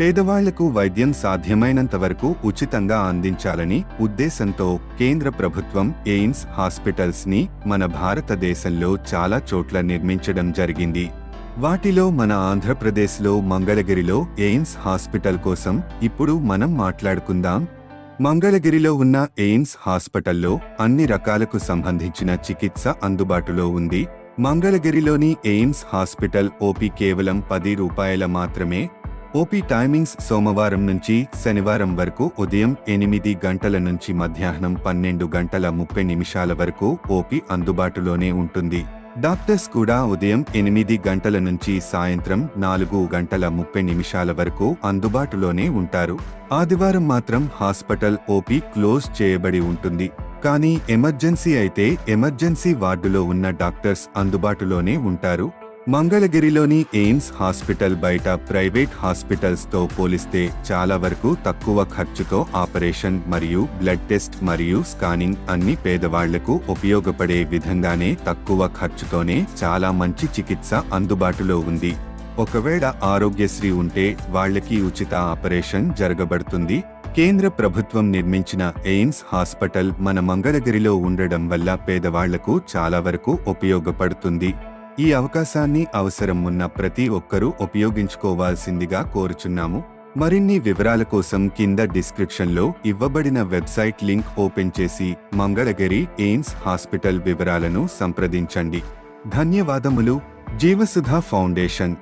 పేదవాళ్ళకు వైద్యం సాధ్యమైనంత వరకు ఉచితంగా అందించాలని ఉద్దేశంతో కేంద్ర ప్రభుత్వం ఎయిమ్స్ హాస్పిటల్స్ని మన భారతదేశంలో చాలా చోట్ల నిర్మించడం జరిగింది. వాటిలో మన ఆంధ్రప్రదేశ్లో మంగళగిరిలో ఎయిమ్స్ హాస్పిటల్ కోసం ఇప్పుడు మనం మాట్లాడుకుందాం. మంగళగిరిలో ఉన్న ఎయిమ్స్ హాస్పిటల్లో అన్ని రకాలకు సంబంధించిన చికిత్స అందుబాటులో ఉంది. మంగళగిరిలోని ఎయిమ్స్ హాస్పిటల్ ఓపీ కేవలం పది రూపాయల మాత్రమే ఓపీ టైమింగ్స్ సోమవారం నుంచి శనివారం వరకు ఉదయం ఎనిమిది గంటల నుంచి మధ్యాహ్నం పన్నెండు గంటల ముప్పై నిమిషాల వరకు ఓపీ అందుబాటులోనే ఉంటుంది. డాక్టర్స్ కూడా ఉదయం ఎనిమిది గంటల నుంచి సాయంత్రం నాలుగు గంటల ముప్పై నిమిషాల వరకు అందుబాటులోనే ఉంటారు. ఆదివారం మాత్రం హాస్పిటల్ ఓపీ క్లోజ్ చేయబడి ఉంటుంది. కానీ ఎమర్జెన్సీ అయితే ఎమర్జెన్సీ వార్డులో ఉన్న డాక్టర్స్ అందుబాటులోనే ఉంటారు. మంగళగిరిలోని ఎయిమ్స్ హాస్పిటల్ బయట ప్రైవేట్ హాస్పిటల్స్తో పోలిస్తే చాలా వరకు తక్కువ ఖర్చుతో ఆపరేషన్ మరియు బ్లడ్ టెస్ట్ మరియు స్కానింగ్ అన్ని పేదవాళ్ళకు ఉపయోగపడే విధంగానే తక్కువ ఖర్చుతోనే చాలా మంచి చికిత్స అందుబాటులో ఉంది. ఒకవేళ ఆరోగ్యశ్రీ ఉంటే వాళ్ళకి ఉచిత ఆపరేషన్ జరగబడుతుంది. కేంద్ర ప్రభుత్వం నిర్మించిన ఎయిమ్స్ హాస్పిటల్ మన మంగళగిరిలో ఉండడం వల్ల పేదవాళ్ళకు చాలా వరకు ఉపయోగపడుతుంది. ఈ అవకాశాన్ని అవసరం ఉన్న ప్రతి ఒక్కరూ ఉపయోగించుకోవాల్సిందిగా కోరుచున్నాము. మరిన్ని వివరాల కోసం కింద డిస్క్రిప్షన్లో ఇవ్వబడిన వెబ్సైట్ లింక్ ఓపెన్ చేసి మంగళగిరి ఎయిమ్స్ హాస్పిటల్ వివరాలను సంప్రదించండి. ధన్యవాదములు. జీవసుధ ఫౌండేషన్.